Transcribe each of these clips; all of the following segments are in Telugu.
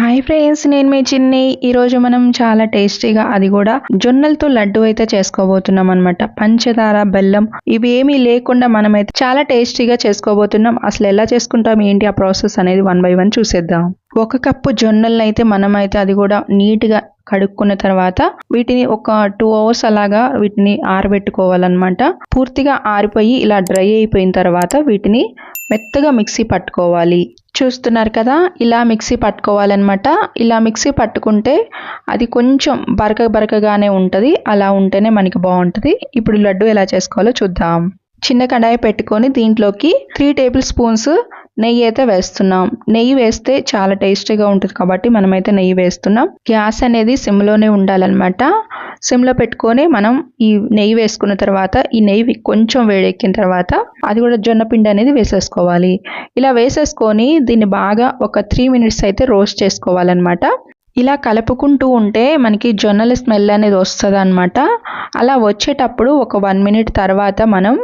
హాయ్ ఫ్రెండ్స్ నేను మీ చిన్ని. ఈరోజు మనం చాలా టేస్టీగా అది కూడా జొన్నలతో లడ్డు అయితే చేసుకోబోతున్నాం అనమాట పంచదార బెల్లం ఇవి ఏమీ లేకుండా మనమైతే చాలా టేస్టీగా చేసుకోబోతున్నాం. అసలు ఎలా చేసుకుంటాం ఏంటి ఆ ప్రాసెస్ అనేది వన్ బై వన్ చూసేద్దాం. ఒక కప్పు జొన్నలను అయితే మనమైతే అది కూడా నీట్గా కడుక్కున్న తర్వాత వీటిని ఒక టూ అవర్స్ అలాగా వీటిని ఆరబెట్టుకోవాలన్నమాట. పూర్తిగా ఆరిపోయి ఇలా డ్రై అయిపోయిన తర్వాత వీటిని మెత్తగా మిక్సీ పట్టుకోవాలి. చూస్తున్నారు కదా ఇలా మిక్సీ పట్టుకోవాలన్నమాట. ఇలా మిక్సీ పట్టుకుంటే అది కొంచెం బరక బరకగానే ఉంటుంది. అలా ఉంటేనే మనకి బాగుంటుంది. ఇప్పుడు లడ్డు ఎలా చేసుకోవాలో చూద్దాం. చిన్న కడాయి పెట్టుకొని దీంట్లోకి త్రీ టేబుల్ స్పూన్స్ నెయ్యి అయితే వేస్తున్నాం. నెయ్యి వేస్తే చాలా టేస్టీగా ఉంటుంది కాబట్టి మనమైతే నెయ్యి వేస్తున్నాం. గ్యాస్ అనేది సిమ్లోనే ఉండాలన్నమాట. సిమ్లో పెట్టుకొని మనం ఈ నెయ్యి వేసుకున్న తర్వాత ఈ నెయ్యి కొంచెం వేడెక్కిన తర్వాత అది కూడా జొన్న పిండి అనేది వేసేసుకోవాలి. ఇలా వేసేసుకొని దీన్ని బాగా ఒక త్రీ మినిట్స్ అయితే రోస్ట్ చేసుకోవాలన్నమాట. ఇలా కలుపుకుంటూ ఉంటే మనకి జొన్నల స్మెల్ అనేది వస్తుంది అనమాట అలా వచ్చేటప్పుడు ఒక వన్ మినిట్ తర్వాత మనం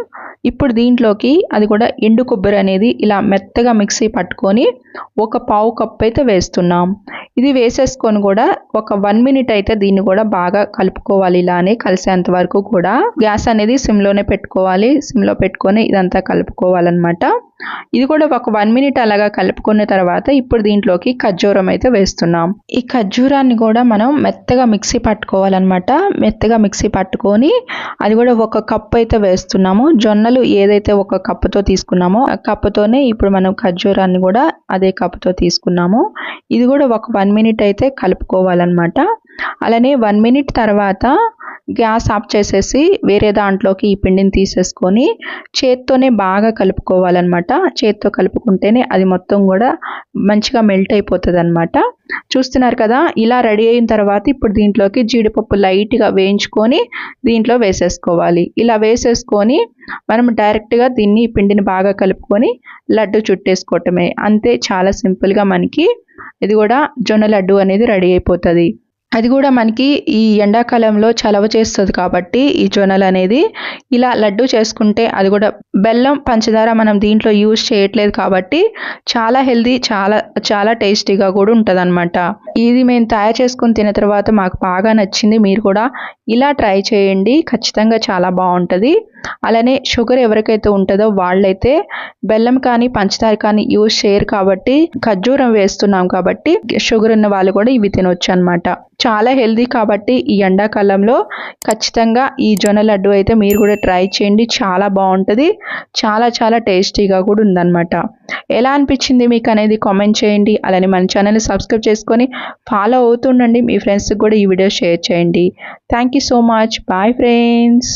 ఇప్పుడు దీంట్లోకి అది కూడా ఎండు కొబ్బరి అనేది ఇలా మెత్తగా మిక్సీ పట్టుకొని ఒక పావు కప్పు అయితే వేస్తున్నాం. ఇది వేసేసుకొని కూడా ఒక వన్ మినిట్ అయితే దీన్ని కూడా బాగా కలుపుకోవాలి. ఇలానే కలిసేంత వరకు కూడా గ్యాస్ అనేది సిమ్లోనే పెట్టుకోవాలి. సిమ్లో పెట్టుకొని ఇదంతా కలుపుకోవాలన్నమాట. ఇది కూడా ఒక వన్ మినిట్ అలాగా కలుపుకున్న తర్వాత ఇప్పుడు దీంట్లోకి ఖర్జూరం అయితే వేస్తున్నాం. ఈ ఖర్జూరాన్ని కూడా మనం మెత్తగా మిక్సీ పట్టుకోవాలన్నమాట. మెత్తగా మిక్సీ పట్టుకొని అది కూడా ఒక కప్ అయితే వేస్తున్నాము. జొన్నలు ఏదైతే ఒక కప్పుతో తీసుకున్నామో ఆ కప్పుతోనే ఇప్పుడు మనం ఖర్జూరాన్ని కూడా అదే కప్పుతో తీసుకున్నాము. ఇది కూడా ఒక వన్ మినిట్ అయితే కలుపుకోవాలన్నమాట. అలానే వన్ మినిట్ తర్వాత గ్యాస్ ఆఫ్ చేసేసి వేరే దాంట్లోకి ఈ పిండిని తీసేసుకొని చేత్తోనే బాగా కలుపుకోవాలన్నమాట. చేత్తో కలుపుకుంటేనే అది మొత్తం కూడా మంచిగా మెల్ట్ అయిపోతుంది అనమాట చూస్తున్నారు కదా ఇలా రెడీ అయిన తర్వాత ఇప్పుడు దీంట్లోకి జీడిపప్పు లైట్గా వేయించుకొని దీంట్లో వేసేసుకోవాలి. ఇలా వేసేసుకొని మనం డైరెక్ట్గా దీన్ని పిండిని బాగా కలుపుకొని లడ్డు చుట్టేసుకోవటమే. అంతే చాలా సింపుల్గా మనకి ఇది కూడా జొన్న లడ్డు అనేది రెడీ అయిపోతుంది. అది కూడా మనకి ఈ ఎండాకాలంలో చలవ చేస్తుంది కాబట్టి ఈ జొన్నలు అనేది ఇలా లడ్డు చేసుకుంటే అది కూడా బెల్లం పంచదార మనం దీంట్లో యూజ్ చేయట్లేదు కాబట్టి చాలా హెల్దీ చాలా చాలా టేస్టీగా కూడా ఉంటుంది అనమాట ఇది మేము తయారు చేసుకుని తిన్న తర్వాత మాకు బాగా నచ్చింది మీరు కూడా ఇలా ట్రై చేయండి. ఖచ్చితంగా చాలా బాగుంటుంది. అలానే షుగర్ ఎవరికైతే ఉంటుందో వాళ్ళైతే బెల్లం కానీ పంచదార కానీ యూజ్ చేయరు కాబట్టి ఖర్జూరం వేస్తున్నాం కాబట్టి షుగర్ ఉన్న వాళ్ళు కూడా ఇవి తినొచ్చు అనమాట చాలా హెల్దీ కాబట్టి ఈ ఎండాకాలంలో ఖచ్చితంగా ఈ జొన్న లడ్డు అయితే మీరు కూడా ట్రై చేయండి. చాలా బాగుంటుంది. చాలా చాలా టేస్టీగా కూడా ఉందన్నమాట. ఎలా అనిపించింది మీకు అనేది కామెంట్ చేయండి. అలానే మన ఛానల్ని సబ్స్క్రైబ్ చేసుకొని ఫాలో అవుతుండండి. మీ ఫ్రెండ్స్కి కూడా ఈ వీడియో షేర్ చేయండి. Thank you so much. Bye friends.